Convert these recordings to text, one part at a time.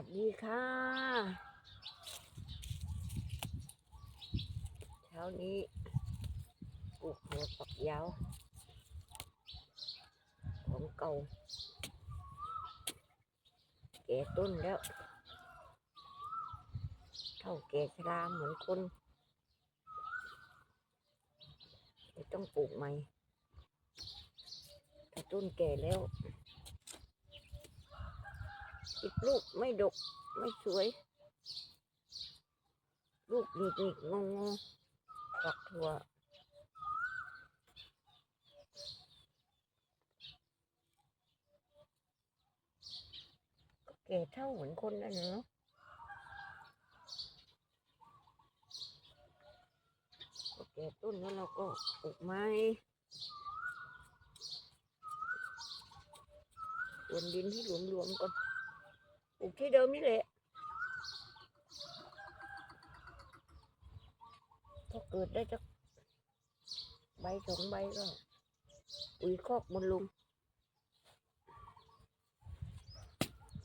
วัสดีค่ะ เช้านี้ปลูกหัวปักยาว ของเก่าแก่ต้นแล้ว เท่าแก่ชราเหมือนคนเลยต้องปลูกใหม่ถ้าต้นแก่แล้ว ติดลูกไม่ดกไม่สวย ลูกหงิกงงงงฝักถั่วแก่เท่าเหมือนคนนั่นเนาะแก่ต้นแล้วเราก็ปลูกไม้วนดินให้หลวมๆก่อน ปลูกที่เดิมนี่แหละถ้าเกิดได้จะใบสองใบก็ปุ๋ยคอกมันลง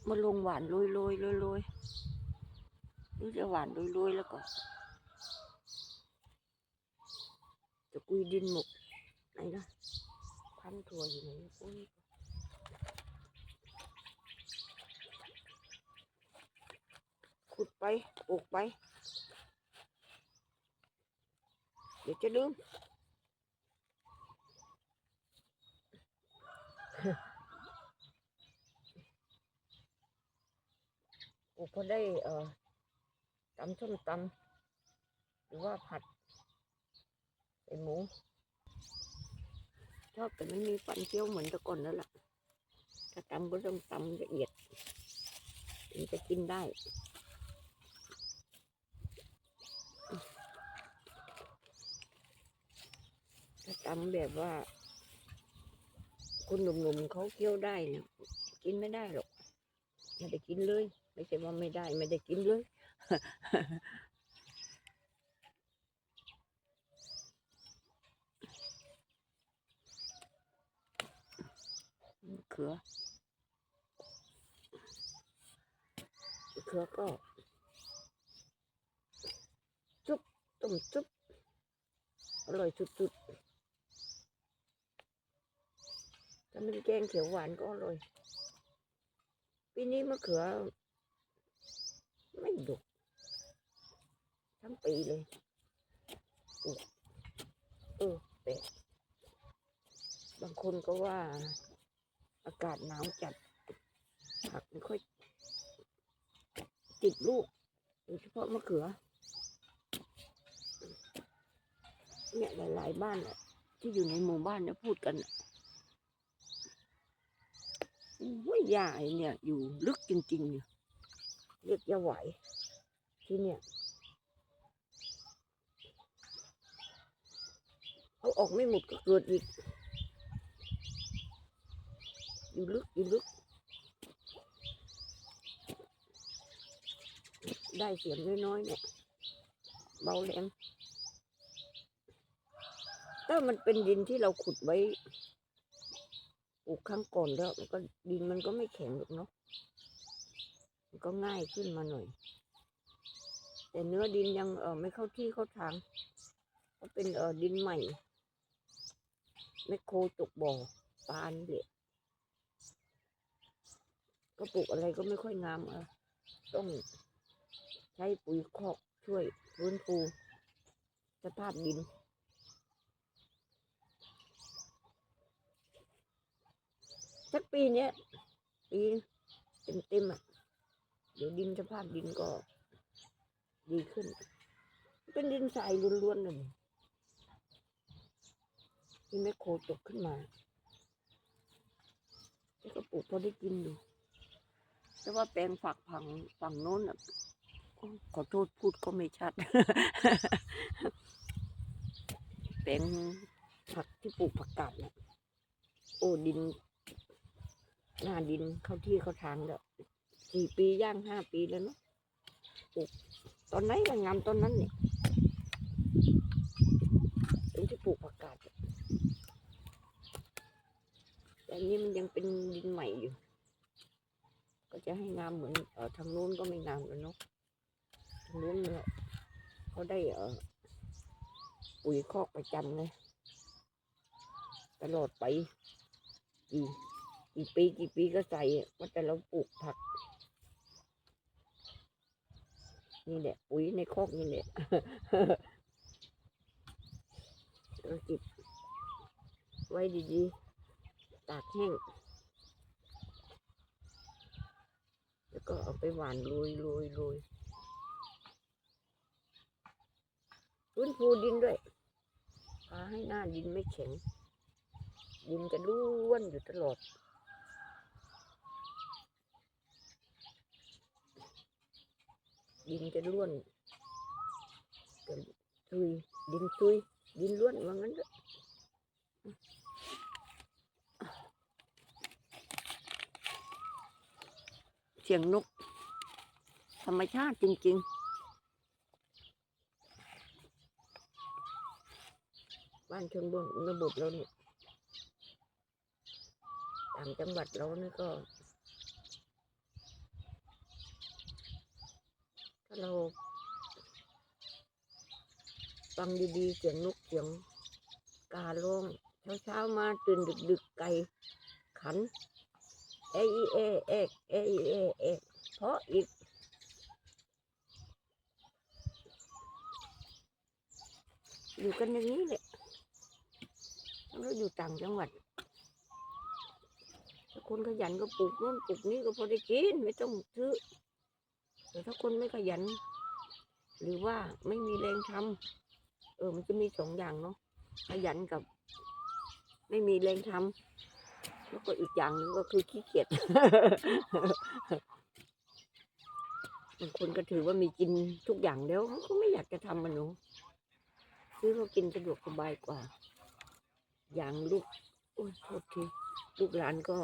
มันลงหวานโรยโรยโรยโรยหรือจะหวานโรยโรยแล้วก็จะกุยดินหมกไหนนะพันถั่วอยู่ไหนโอ้ย ขุด ไปปลูกไป เดี๋ยวจะลืมปลูกพอได้เอ่อตำส้มตำหรือว่าผัดใส่หมูชอบแต่ไม่มีฟันเคี้ยวเหมือนแต่ก่อนแล้วล่ะ ถ้าตำก็ต้องตำละเอียดถึงจะกินได้ ถ้าตำแบบว่า คนหนุ่มๆเขาเคี้ยวได้เนี่ยกินไม่ได้หรอกไม่ได้กินเลย ไม่ใช่ว่าไม่ได้ ไม่ได้กินเลยมะเขือมะเขือก็จุ๊บต้มจุ๊บอร่อยสุดๆ ถ้าเป็นแกงเขียวหวานก็อร่อย ปีนี้มะเขือ ไม่ดกทั้งปีเลยเออแปลกบางคนก็ว่า อากาศหนาวจัดผักไม่ค่อยติดลูกโดยเฉพาะมะเขือ เนี่ยหลายๆบ้านที่อยู่ในหมู่บ้านเนี่ยพูดกันน่ะ ว่าหญ้าเนี่ย อยู่ลึกจริงๆเนี่ยเรียกยาไหวที่เนี่ย เอาออกไม่หมดก็เกิดอีก อยู่ลึกอยู่ลึก ได้เสียงน้อยๆเนี่ย เบาแรงถ้ามันเป็นดินที่เราขุดไว้ ปลูกครั้งก่อนแล้วมันก็ดินมันก็ไม่แข็งหรอกเนาะมันก็ง่ายขึ้นมาหน่อย แต่เนื้อดินยังเออไม่เข้าที่เข้าทางเพราะเป็นเออดินใหม่แมคโครตกบ่อปานี่แหละก็ปลูกอะไรก็ไม่ค่อยงามเออต้องใช้ปุ๋ยคอกช่วยฟื้นฟูสภาพดิน สักปีเนี้ยปีเต็มเต็มๆอะเดี๋ยวดินสภาพดินก็ดีขึ้น เป็นดินทรายล้วนๆเลยที่แม่โคตกขึ้นมาแล้วก็ปลูกพอได้กินอยู่แต่ว่าแปลงฝักผังฝั่งโน้นอะขอโทษพูดก็ไม่ชัด แปลงผักที่ปลูกผักกาดเนี่ยโอ้ดิน หน้าดินเข้าที่เข้าทางแล้วสี่ปีย่างห้าปีแล้วเนาะปลูกตอนไหนก็งามตอนนั้นเนี่ยตรงที่ปลูกผักกาดแต่นนี้มันยังเป็นดินใหม่อยู่ ก็จะให้งามเหมือนเออทางนู้นก็ไม่งามแล้วเนาะทางนู้นเนี่ยเขาได้เออปุ๋ยคอกประจำไงตลอดไปกี่ กี่ปีกี่ปีก็ใส่ว่าแต่เราปลูกผัก นี่แหละปุ๋ยในคอกนี่แหละเราเก็บไว้ดีๆ ตากแห้ง แล้วก็เอาไปหวานโรยโรยโรยฟื้นฟูดินด้วยพาให้หน้าดินไม่แข็งดินจะร่วนอยู่ตลอด ดินจะร่วนจะซุยดินซุยดินร่วนว่างั้นเถอะเสียงนก ธรรมชาติจริง ๆ บ้านชิงบนระบบเราเนี่ยต่างจังหวัดเรานี่ก็าเราฟังดีๆ เสียงนกเสียงการ้องเช้าๆมาตื่นดึกๆไก่ขันเออเอเอเออเอเอเพราะอีกอยู่กันอย่างนี้แหละเราอยู่ต่างจังหวัดคนขยันก็ปลูกโน่นปลูกนี้ก็พอได้กิน ไม่ต้องซื้อ แต่ถ้าคนไม่ขยัน หรือว่าไม่มีแรงทำเออ มันจะมีสองอย่างเนาะขยันกับ ไม่มีแรงทำแล้วก็อีกอย่างหนึ่งก็คือขี้เกียจบางคนก็ถือว่ามีกินทุกอย่างแล้วเขาก็ไม่อยากจะทำมันเนาะซื้อเขากินสะดวกสบายกว่า อย่างลูกโอ้ยโทษทีลูกหลานก็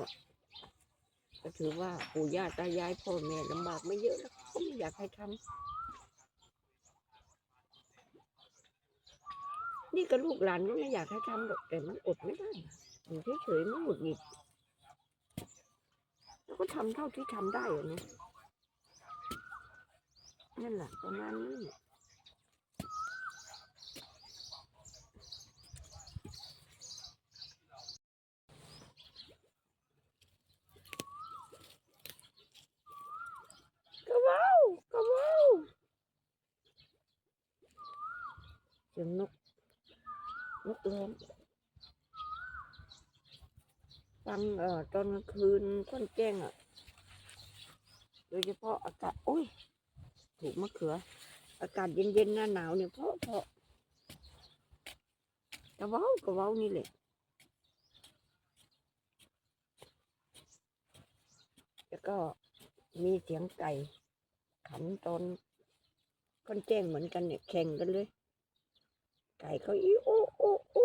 ก็ถือว่าปู่ย่าตายายพ่อแม่ลำบากไม่เยอะแล้วก็ไม่อยากให้ทำนี่ก็ลูกหลานก็ไม่อยากให้ทำหรอกแต่มันอดไม่ได้อยู่เฉยๆมันหงุดหงิดแล้วก็ทำเท่าที่ทำได้อะนะนั่นแหละประมาณนั้นแหละกระเว้ากระเว้าเสียงนก นกร้องฟังเอ่อตอนกลางคืนค่อนแจ้งอะ โดยเฉพาะอากาศโอ้ย ถูกมะเขือ อากาศเย็นๆหน้าหนาวเนี่ยเพราะเพราะกระเว้ากระเว้านี่แหละแล้วก็มีเสียงไก่ขันตอนค่อนแจ้งเหมือนกันเนี่ยแข่งกันเลย ไก่เขาอีโอโอโอ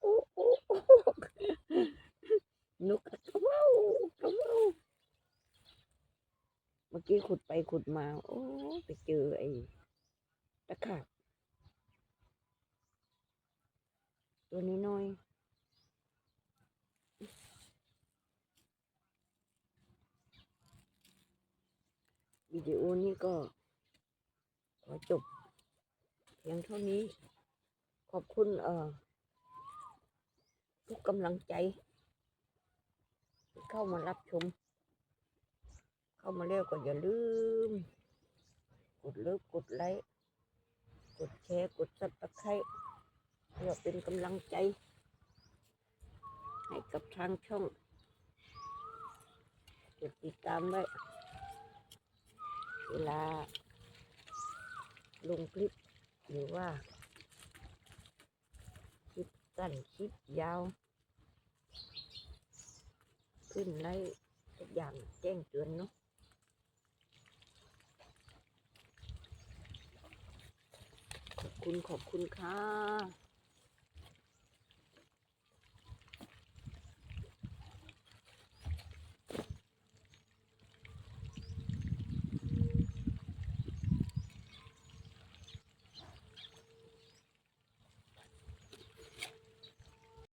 โอโอโอนกกระเว้ากระเว้าเมื่อกี้ขุดไปขุดมา โอ้ไปเจอไอ้ตะขาบตัวนี้น้อยวิดีโอนี้ก็ขอจบเพียงเท่านี้ ขอบคุณเอ่อทุกกำลังใจ เข้ามารับชม เข้ามาแล้วก็อย่าลืม กดเลิฟกดไลค์กดแชร์กดซับสไครต์เพื่อเป็นกำลังใจ ให้กับทางช่องกดติดตามไว้เวลาลงคลิปหรือว่า สั้นคลิปยาว ขึ้นไล่ทุกอย่างแจ้งเตือนเนาะขอบคุณขอบคุณค่ะ